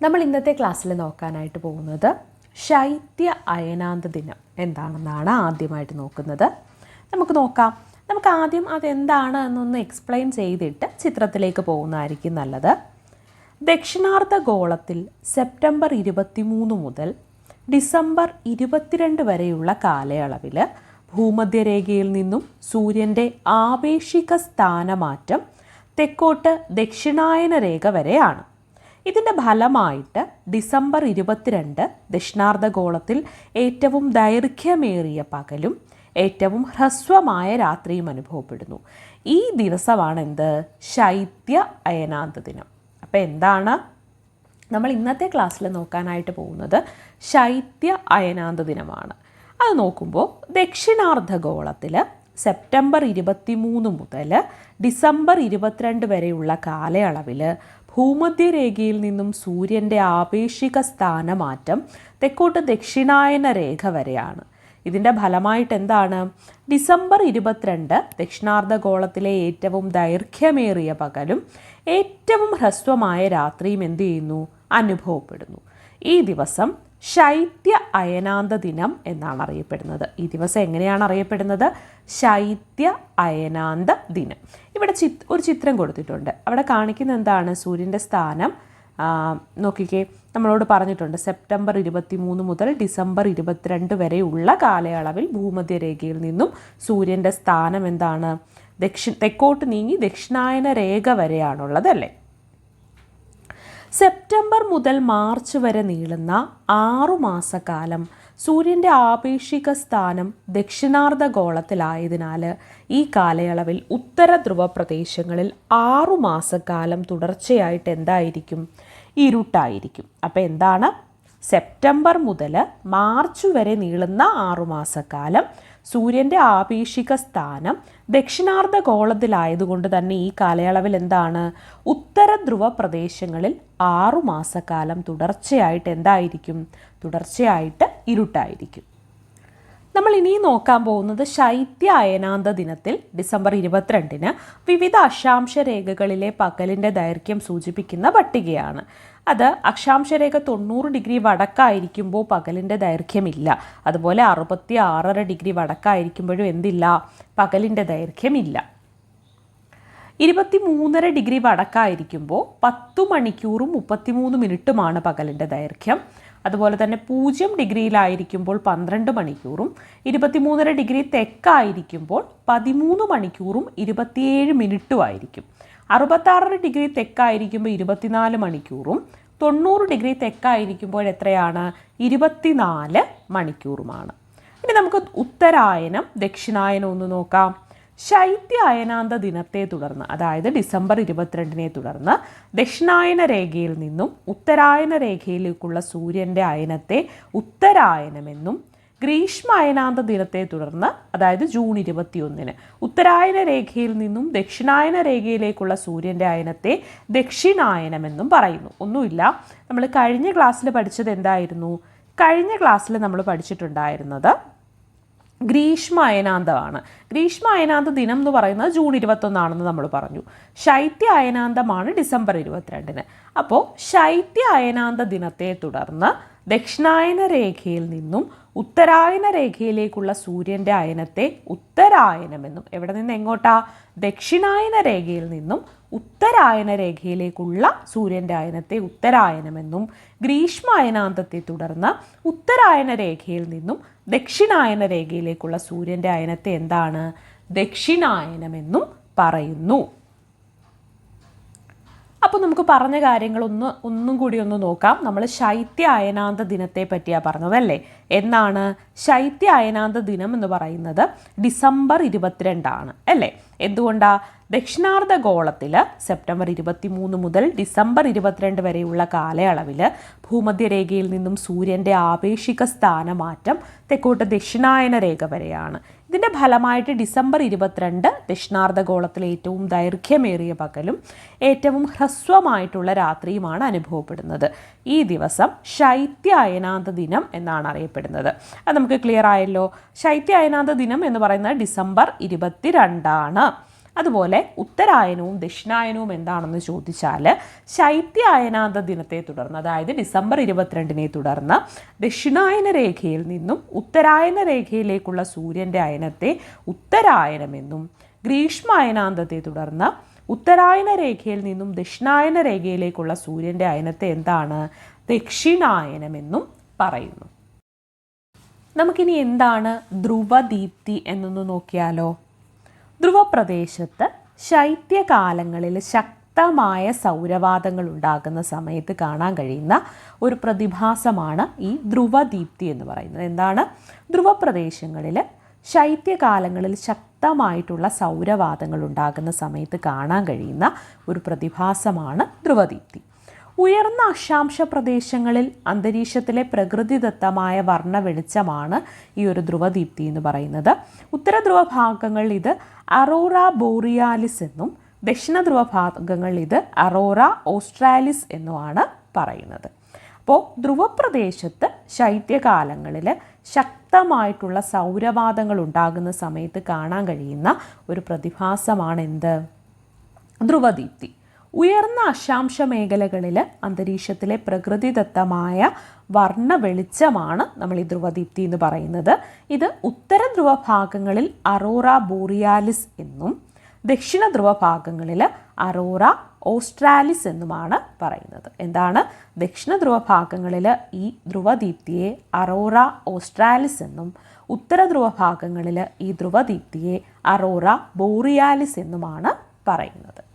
നമ്മൾ ഇന്നത്തെ ക്ലാസ്സിൽ നോക്കാനായിട്ട് പോകുന്നത് ശൈത്യ അയനാന്ത ദിനം എന്താണെന്നാണ് ആദ്യമായിട്ട് നോക്കുന്നത്. നമുക്ക് നോക്കാം. നമുക്ക് ആദ്യം അതെന്താണ് എന്നൊന്ന് എക്സ്പ്ലെയിൻ ചെയ്തിട്ട് ചിത്രത്തിലേക്ക് പോകുന്നതായിരിക്കും നല്ലത്. ദക്ഷിണാർദ്ധ ഗോളത്തിൽ സെപ്റ്റംബർ ഇരുപത്തിമൂന്ന് മുതൽ ഡിസംബർ ഇരുപത്തിരണ്ട് വരെയുള്ള കാലയളവിൽ ഭൂമധ്യരേഖയിൽ നിന്നും സൂര്യന്റെ ആപേക്ഷിക സ്ഥാനമാറ്റം തെക്കോട്ട് ദക്ഷിണായന രേഖ വരെയാണ്. ഇതിന്റെ ഫലമായിട്ട് ഡിസംബർ ഇരുപത്തിരണ്ട് ദക്ഷിണാർദ്ധഗോളത്തിൽ ഏറ്റവും ദൈർഘ്യമേറിയ പകലും ഏറ്റവും ഹ്രസ്വമായ രാത്രിയും അനുഭവപ്പെടുന്നു. ഈ ദിവസമാണ് എന്ത്? ശൈത്യ അയനാന്ത ദിനം. അപ്പോൾ എന്താണ്? നമ്മൾ ഇന്നത്തെ ക്ലാസ്സിൽ നോക്കാനായിട്ട് പോകുന്നത് ശൈത്യ അയനാന്ത ദിനമാണ്. അത് നോക്കുമ്പോൾ ദക്ഷിണാർദ്ധഗോളത്തിൽ സെപ്റ്റംബർ ഇരുപത്തി മൂന്ന് മുതൽ ഡിസംബർ ഇരുപത്തിരണ്ട് വരെയുള്ള കാലയളവിൽ ഭൂമധ്യരേഖയിൽ നിന്നും സൂര്യന്റെ ആപേക്ഷിക സ്ഥാനമാറ്റം തെക്കോട്ട് ദക്ഷിണായന രേഖ വരെയാണ്. ഇതിന്റെ ഫലമായിട്ട് എന്താണ്? ഡിസംബർ ഇരുപത്തിരണ്ട് ദക്ഷിണാർദ്ധഗോളത്തിലെ ഏറ്റവും ദൈർഘ്യമേറിയ പകലും ഏറ്റവും ഹ്രസ്വമായ രാത്രിയും എന്തു ചെയ്യുന്നു? അനുഭവപ്പെടുന്നു. ഈ ദിവസം ശൈത്യ അയനാന്ത ദിനം എന്നാണ് അറിയപ്പെടുന്നത്. ഈ ദിവസം എങ്ങനെയാണ് അറിയപ്പെടുന്നത്? ശൈത്യ അയനാന്ത ദിനം. ഇവിടെ ചിത് ഒരു ചിത്രം കൊടുത്തിട്ടുണ്ട്. അവിടെ കാണിക്കുന്ന എന്താണ്? സൂര്യന്റെ സ്ഥാനം. നോക്കിക്കേ. നമ്മളോട് പറഞ്ഞിട്ടുണ്ട് സെപ്റ്റംബർ ഇരുപത്തി മൂന്ന് മുതൽ ഡിസംബർ ഇരുപത്തിരണ്ട് വരെയുള്ള കാലയളവിൽ ഭൂമധ്യരേഖയിൽ നിന്നും സൂര്യന്റെ സ്ഥാനം എന്താണ്? ദക്ഷിണ തെക്കോട്ട് നീങ്ങി ദക്ഷിണായന രേഖ വരെയാണുള്ളത് അല്ലേ? സെപ്റ്റംബർ മുതൽ മാർച്ച് വരെ നീളുന്ന ആറു മാസക്കാലം സൂര്യന്റെ ആപേക്ഷിക സ്ഥാനം ദക്ഷിണാർദ്ധഗോളത്തിലായതിനാൽ ഈ കാലയളവിൽ ഉത്തര ധ്രുവ പ്രദേശങ്ങളിൽ ആറു മാസക്കാലം തുടർച്ചയായിട്ട് എന്തായിരിക്കും? ഇരുട്ടായിരിക്കും. അപ്പോൾ എന്താണ്? സെപ്റ്റംബർ മുതൽ മാർച്ച് വരെ നീളുന്ന ആറുമാസക്കാലം സൂര്യന്റെ ആപേക്ഷിക സ്ഥാനം ദക്ഷിണാർദ്ധഗോളത്തിലായതുകൊണ്ട് തന്നെ ഈ കാലയളവിൽ എന്താണ്? ഉത്തര ധ്രുവ പ്രദേശങ്ങളിൽ ആറുമാസക്കാലം തുടർച്ചയായിട്ട് എന്തായിരിക്കും? തുടർച്ചയായിട്ട് ഇരുട്ടായിരിക്കും. നമ്മൾ ഇനി നോക്കാൻ പോകുന്നത് ശൈത്യ അയനാന്ത ദിനത്തിൽ ഡിസംബർ ഇരുപത്തിരണ്ടിന് വിവിധ അക്ഷാംശ രേഖകളിലെ പകലിന്റെ ദൈർഘ്യം സൂചിപ്പിക്കുന്ന പട്ടികയാണ്. അത് അക്ഷാംശരേഖ തൊണ്ണൂറ് ഡിഗ്രി വടക്കായിരിക്കുമ്പോൾ പകലിന്റെ ദൈർഘ്യമില്ല. അതുപോലെ അറുപത്തി ആറര ഡിഗ്രി വടക്കായിരിക്കുമ്പോഴും എന്തില്ല? പകലിന്റെ ദൈർഘ്യമില്ല. ഇരുപത്തി മൂന്നര ഡിഗ്രി വടക്കായിരിക്കുമ്പോൾ പത്തു മണിക്കൂറും മുപ്പത്തിമൂന്ന് മിനിറ്റുമാണ് പകലിന്റെ ദൈർഘ്യം. അതുപോലെ തന്നെ പൂജ്യം ഡിഗ്രിയിലായിരിക്കുമ്പോൾ പന്ത്രണ്ട് മണിക്കൂറും ഇരുപത്തിമൂന്നര ഡിഗ്രി തെക്കായിരിക്കുമ്പോൾ പതിമൂന്ന് മണിക്കൂറും ഇരുപത്തിയേഴ് മിനിറ്റും ആയിരിക്കും അറുപത്താറര ഡിഗ്രി തെക്കായിരിക്കുമ്പോൾ ഇരുപത്തിനാല് മണിക്കൂറും തൊണ്ണൂറ് ഡിഗ്രി തെക്കായിരിക്കുമ്പോൾ എത്രയാണ്? ഇരുപത്തിനാല് മണിക്കൂറുമാണ്. ഇനി നമുക്ക് ഉത്തരായനം ദക്ഷിണായനം ഒന്ന് നോക്കാം. ശൈത്യായനാന്ത ദിനത്തെ തുടർന്ന് അതായത് ഡിസംബർ ഇരുപത്തിരണ്ടിനെ തുടർന്ന് ദക്ഷിണായന രേഖയിൽ നിന്നും ഉത്തരായന രേഖയിലേക്കുള്ള സൂര്യന്റെ അയനത്തെ ഉത്തരായനമെന്നും ഗ്രീഷ്മ അയനാന്ത ദിനത്തെ തുടർന്ന് അതായത് ജൂൺ ഇരുപത്തിയൊന്നിന് ഉത്തരായന രേഖയിൽ നിന്നും ദക്ഷിണായന രേഖയിലേക്കുള്ള സൂര്യന്റെ അയനത്തെ ദക്ഷിണായനമെന്നും പറയുന്നു. ഒന്നുമില്ല നമ്മൾ കഴിഞ്ഞ ക്ലാസ്സിൽ പഠിച്ചത് എന്തായിരുന്നു? കഴിഞ്ഞ ക്ലാസ്സിൽ നമ്മൾ പഠിച്ചിട്ടുണ്ടായിരുന്നത് ഗ്രീഷ്മ അയനാന്തമാണ്. ഗ്രീഷ്മ അയനാന്ത ദിനം എന്ന് പറയുന്നത് ജൂൺ ഇരുപത്തൊന്നാണെന്ന് നമ്മൾ പറഞ്ഞു. ശൈത്യ അയനാന്തമാണ് ഡിസംബർ ഇരുപത്തിരണ്ടിന്. അപ്പോൾ ശൈത്യ അയനാന്ത ദിനത്തെ തുടർന്ന് ദക്ഷിണായന രേഖയിൽ നിന്നും ഉത്തരായന രേഖയിലേക്കുള്ള സൂര്യന്റെ അയനത്തെ ഉത്തരായനമെന്നും. എവിടെ നിന്ന് എങ്ങോട്ടാ? ദക്ഷിണായന രേഖയിൽ നിന്നും ഉത്തരായന രേഖയിലേക്കുള്ള സൂര്യന്റെ അയനത്തെ ഉത്തരായനമെന്നും. ഗ്രീഷ്മായനാന്തത്തെ തുടർന്ന് ഉത്തരായന രേഖയിൽ നിന്നും ദക്ഷിണായന രേഖയിലേക്കുള്ള സൂര്യന്റെ അയനത്തെ എന്താണ്? ദക്ഷിണായനമെന്നും പറയുന്നു. അപ്പോൾ നമുക്ക് പറഞ്ഞ കാര്യങ്ങളൊന്ന് ഒന്നും കൂടി ഒന്ന് നോക്കാം. നമ്മൾ ശൈത്യ അയനാന്ത ദിനത്തെ പറ്റിയാണ് പറഞ്ഞതല്ലേ? എന്നാണ് ശൈത്യ അയനാന്ത ദിനം എന്ന് പറയുന്നത് ഡിസംബർ ഇരുപത്തിരണ്ടാണ് അല്ലേ? എന്തുകൊണ്ടാ? ദക്ഷിണാർദ്ധ ഗോളത്തിൽ സെപ്റ്റംബർ ഇരുപത്തി മൂന്ന് മുതൽ ഡിസംബർ ഇരുപത്തിരണ്ട് വരെയുള്ള കാലയളവിൽ ഭൂമധ്യരേഖയിൽ നിന്നും സൂര്യന്റെ ആപേക്ഷിക സ്ഥാനമാറ്റം തെക്കോട്ട് ദക്ഷിണായന രേഖ വരെയാണ്. ഇതിന്റെ ഫലമായിട്ട് ഡിസംബർ ഇരുപത്തിരണ്ട് ദക്ഷിണാർദ്ധ ഗോളത്തിലെ ഏറ്റവും ദൈർഘ്യമേറിയ പകലും ഏറ്റവും ഹ്രസ്വമായിട്ടുള്ള രാത്രിയുമാണ് അനുഭവപ്പെടുന്നത്. ഈ ദിവസം ശൈത്യ അയനാന്ത ദിനം എന്നാണ് അറിയപ്പെടുന്നത്. അത് നമുക്ക് ക്ലിയർ ആയല്ലോ. ശൈത്യ അയനാന്ത ദിനം എന്ന് പറയുന്നത് ഡിസംബർ ഇരുപത്തിരണ്ടാണ്. അതുപോലെ ഉത്തരായനവും ദക്ഷിണായനവും എന്താണെന്ന് ചോദിച്ചാൽ ശൈത്യായനാന്ത ദിനത്തെ തുടർന്ന് അതായത് ഡിസംബർ ഇരുപത്തിരണ്ടിനെ തുടർന്ന് ദക്ഷിണായന രേഖയിൽ നിന്നും ഉത്തരായന രേഖയിലേക്കുള്ള സൂര്യന്റെ അയനത്തെ ഉത്തരായനമെന്നും ഗ്രീഷ്മായനാന്തത്തെ തുടർന്ന് ഉത്തരായന രേഖയിൽ നിന്നും ദക്ഷിണായന രേഖയിലേക്കുള്ള സൂര്യന്റെ അയനത്തെ എന്താണ്? ദക്ഷിണായനമെന്നും പറയുന്നു. നമുക്കിനി എന്താണ് ധ്രുവദീപ്തി എന്നൊന്ന് നോക്കിയാലോ. ധ്രുവപ്രദേശത്ത് ശൈത്യകാലങ്ങളിൽ ശക്തമായ സൗരവാതങ്ങൾ ഉണ്ടാകുന്ന സമയത്ത് കാണാൻ കഴിയുന്ന ഒരു പ്രതിഭാസമാണ് ഈ ധ്രുവദീപ്തി എന്ന് പറയുന്നത്. എന്താണ്? ധ്രുവപ്രദേശങ്ങളിൽ ശൈത്യകാലങ്ങളിൽ ശക്തമായിട്ടുള്ള സൗരവാതങ്ങൾ ഉണ്ടാകുന്ന സമയത്ത് കാണാൻ കഴിയുന്ന ഒരു പ്രതിഭാസമാണ് ധ്രുവദീപ്തി. ഉയർന്ന അക്ഷാംശ പ്രദേശങ്ങളിൽ അന്തരീക്ഷത്തിലെ പ്രകൃതിദത്തമായ വർണ വെളിച്ചമാണ് ഈ ഒരു ധ്രുവദീപ്തി എന്ന് പറയുന്നത്. ഉത്തര ധ്രുവ ഭാഗങ്ങളിൽ ഇത് അറോറ ബോറിയാലിസ് എന്നും ദക്ഷിണ ധ്രുവ ഭാഗങ്ങളിൽ ഇത് അറോറ ഓസ്ട്രാലിസ് എന്നുമാണ് പറയുന്നത്. അപ്പോൾ ധ്രുവപ്രദേശത്ത് ശൈത്യകാലങ്ങളിൽ ശക്തമായിട്ടുള്ള സൗരവാദങ്ങൾ ഉണ്ടാകുന്ന സമയത്ത് കാണാൻ കഴിയുന്ന ഒരു പ്രതിഭാസമാണ് എന്ത് ധ്രുവദീപ്തി. ഉയർന്ന അക്ഷാംശ മേഖലകളിൽ അന്തരീക്ഷത്തിലെ പ്രകൃതിദത്തമായ വർണ വെളിച്ചമാണ് നമ്മൾ ഈ ധ്രുവദീപ്തി എന്ന് പറയുന്നത്. ഇത് ഉത്തര ധ്രുവ ഭാഗങ്ങളിൽ അറോറ ബോറിയാലിസ് എന്നും ദക്ഷിണ ധ്രുവ ഭാഗങ്ങളിൽ അറോറ ഓസ്ട്രാലിസ് എന്നുമാണ് പറയുന്നത്. എന്താണ്? ദക്ഷിണ ധ്രുവ ഭാഗങ്ങളിൽ ഈ ധ്രുവദീപ്തിയെ അറോറ ഓസ്ട്രാലിസ് എന്നും ഉത്തര ധ്രുവ ഭാഗങ്ങളിൽ ഈ ധ്രുവദീപ്തിയെ അറോറ ബോറിയാലിസ് എന്നുമാണ് പറയുന്നത്.